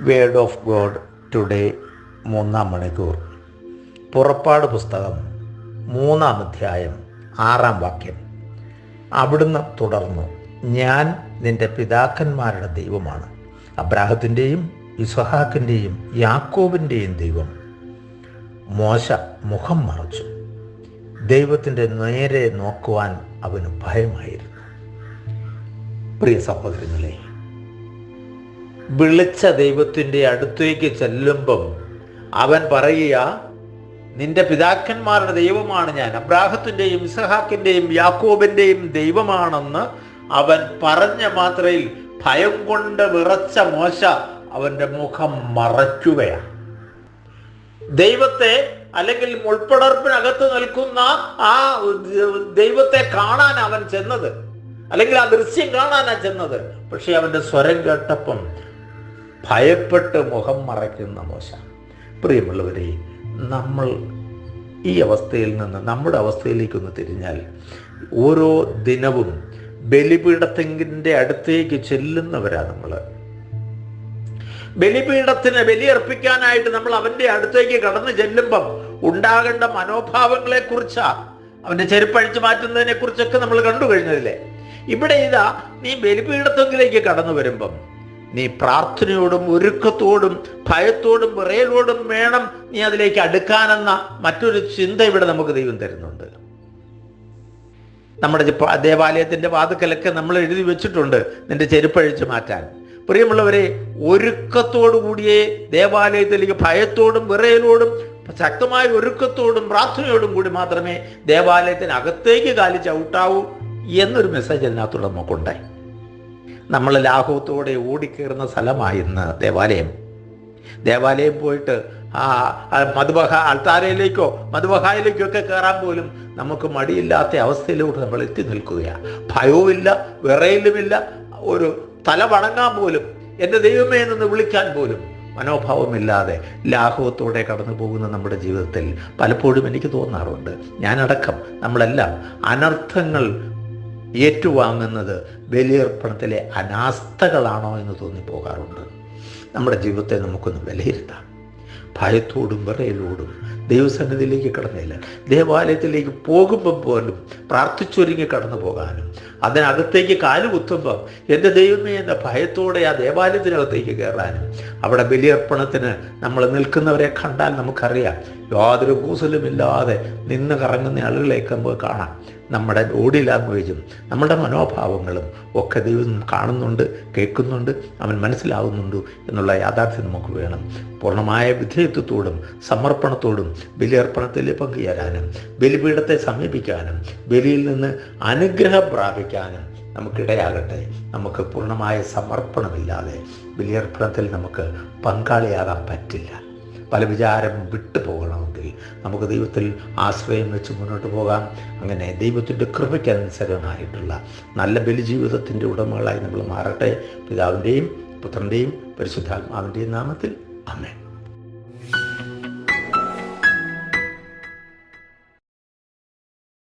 Word of God today മൂന്നാം മണിക്കൂർ. പുറപ്പാട് പുസ്തകം മൂന്നാം അധ്യായം ആറാം വാക്യം. അവിടുന്ന് തുടർന്നു ഞാൻ നിന്റെ പിതാക്കന്മാരുടെ ദൈവമാണ്. അബ്രാഹത്തിന്റെയും ഇസ്ഹാക്കിന്റെയും യാക്കോബിന്റെയും ദൈവം. മോശ മുഖം മറച്ചു. ദൈവത്തിന്റെ നേരെ നോക്കുവാൻ അവന് ഭയമായിരുന്നു. പ്രിയ സഹോദരങ്ങളെ വിളിച്ച ദൈവത്തിന്റെ അടുത്തേക്ക് ചെല്ലുമ്പം അവൻ പറയുക നിന്റെ പിതാക്കന്മാരുടെ ദൈവമാണ് ഞാൻ. അബ്രാഹത്തിന്റെയും ഇസഹാക്കിന്റെയും യാക്കോബിന്റെയും ദൈവമാണെന്ന് അവൻ പറഞ്ഞ മാത്രയിൽ ഭയം കൊണ്ട് വിറച്ച മോശ അവന്റെ മുഖം മറയ്ക്കുകയാണ്. ദൈവത്തെ അല്ലെങ്കിൽ മുൾപ്പടർപ്പിനകത്ത് നിൽക്കുന്ന ആ ദൈവത്തെ കാണാൻ അവൻ ചെന്നത് അല്ലെങ്കിൽ ആ ദൃശ്യം കാണാനാണ് ചെന്നത്. പക്ഷെ അവന്റെ സ്വരം കേട്ടപ്പം ഭയപ്പെട്ട് മുഖം മറയ്ക്കുന്ന മോശ. പ്രിയമുള്ളവരെ നമ്മൾ ഈ അവസ്ഥയിൽ നിന്ന് നമ്മുടെ അവസ്ഥയിലേക്കൊന്ന് തിരിഞ്ഞാൽ ഓരോ ദിനവും ബലിപീഠത്തിന്റെ അടുത്തേക്ക് ചെല്ലുന്നവരാ നമ്മൾ. ബലിപീഠത്തിന് ബലിയർപ്പിക്കാനായിട്ട് നമ്മൾ അവന്റെ അടുത്തേക്ക് കടന്നു ചെല്ലുമ്പം ഉണ്ടാകേണ്ട മനോഭാവങ്ങളെ കുറിച്ചാ അവന്റെ ചെരുപ്പഴിച്ചു മാറ്റുന്നതിനെ കുറിച്ചൊക്കെ നമ്മൾ കണ്ടു കഴിഞ്ഞതില്ലേ? ഇവിടെ ഇതാ നീ ബലിപീഠത്തെങ്കിലേക്ക് കടന്നു വരുമ്പം നീ പ്രാർത്ഥനയോടും ഒരുക്കത്തോടും ഭയത്തോടും വിറയലോടും വേണം നീ അതിലേക്ക് അടുക്കാനെന്ന മറ്റൊരു ചിന്ത ഇവിടെ നമുക്ക് ദൈവം തരുന്നുണ്ട്. നമ്മുടെ ദേവാലയത്തിന്റെ വാതുക്കലൊക്കെ നമ്മൾ എഴുതി വെച്ചിട്ടുണ്ട്. നിന്റെ ചെരുപ്പഴിച്ച് മാറ്റാൻ. പ്രിയമുള്ളവരെ ഒരുക്കത്തോടു കൂടിയേ ദേവാലയത്തിലേക്ക് ഭയത്തോടും വിറയലോടും ശക്തമായ ഒരുക്കത്തോടും പ്രാർത്ഥനയോടും കൂടി മാത്രമേ ദേവാലയത്തിനകത്തേക്ക് കാലി ചവിട്ടാവൂ എന്നൊരു മെസ്സേജ് അതിനകത്തൂടെ നമുക്കുണ്ടായി. നമ്മൾ ലാഘവത്തോടെ ഓടിക്കേറുന്ന സ്ഥലമായി ഇന്ന് ദേവാലയം. ദേവാലയം പോയിട്ട് ആ മധുബഹ അൾത്താരയിലേക്കോ മധുബഹായിലേക്കോ ഒക്കെ കയറാൻ പോലും നമുക്ക് മടിയില്ലാത്ത അവസ്ഥയിലൂടെ നമ്മൾ എത്തി നിൽക്കുകയാണ്. ഭയവുമില്ല വിറയിലുമില്ല ഒരു തല വണങ്ങാൻ പോലും എന്റെ ദൈവമേ എന്ന് വിളിക്കാൻ പോലും മനോഭാവമില്ലാതെ ലാഘവത്തോടെ കടന്നു പോകുന്ന നമ്മുടെ ജീവിതത്തിൽ പലപ്പോഴും എനിക്ക് തോന്നാറുണ്ട്. ഞാനടക്കം നമ്മളെല്ലാം അനർത്ഥങ്ങൾ ഏറ്റുവാങ്ങുന്നത് ബലിയർപ്പണത്തിലെ അനാസ്ഥകളാണോ എന്ന് തോന്നിപ്പോകാറുണ്ട്. നമ്മുടെ ജീവിതത്തെ നമുക്കൊന്ന് വിലയിരുത്താം. ഭയത്തോടും വിറയലോടും ദൈവസന്നിധിയിലേക്ക് കടന്നില്ല. ദേവാലയത്തിലേക്ക് പോകുമ്പം പോലും പ്രാർത്ഥിച്ചൊരുങ്ങി കടന്നു പോകാനും അതിനകത്തേക്ക് കാൽ കുത്തുമ്പം എന്റെ ദൈവമേ എന്ന ഭയത്തോടെ ആ ദേവാലയത്തിനകത്തേക്ക് കയറാനും അവിടെ ബലിയർപ്പണത്തിന് നമ്മൾ നിൽക്കുന്നവരെ കണ്ടാൽ നമുക്കറിയാം യാതൊരു കൂസലുമില്ലാതെ നിന്ന് കറങ്ങുന്ന ആളുകളെയൊക്കെ നമുക്ക് കാണാം. നമ്മുടെ ബോഡി ലാംഗ്വേജും നമ്മുടെ മനോഭാവങ്ങളും ഒക്കെ ദൈവം കാണുന്നുണ്ട് കേൾക്കുന്നുണ്ട് അവൻ മനസ്സിലാവുന്നുണ്ട് എന്നുള്ള യാഥാർത്ഥ്യം നമുക്ക് വേണം. പൂർണമായ വിധേയത്വത്തോടും സമർപ്പണത്തോടും ബലിയർപ്പണത്തിൽ പങ്കുചേരാനും ബലിപീഠത്തെ സമീപിക്കാനും ബലിയിൽ നിന്ന് അനുഗ്രഹം പ്രാപിക്കാനും നമുക്കിടയാകട്ടെ. നമുക്ക് പൂർണമായ സമർപ്പണമില്ലാതെ ബലിയർപ്പണത്തിൽ നമുക്ക് പങ്കാളിയാകാൻ പറ്റില്ല. പല വിചാരം വിട്ടു പോകണമെങ്കിൽ നമുക്ക് ദൈവത്തിൽ ആശ്രയം വെച്ച് മുന്നോട്ട് പോകാം. അങ്ങനെ ദൈവത്തിന്റെ കൃപയ്ക്കനുസരമായിട്ടുള്ള നല്ല ബലിജീവിതത്തിന്റെ ഉടമകളായി നമ്മൾ മാറട്ടെ. പിതാവിന്റെയും പുത്രന്റെയും പരിശുദ്ധാത്മാവിന്റെയും നാമത്തിൽ. അമ്മേ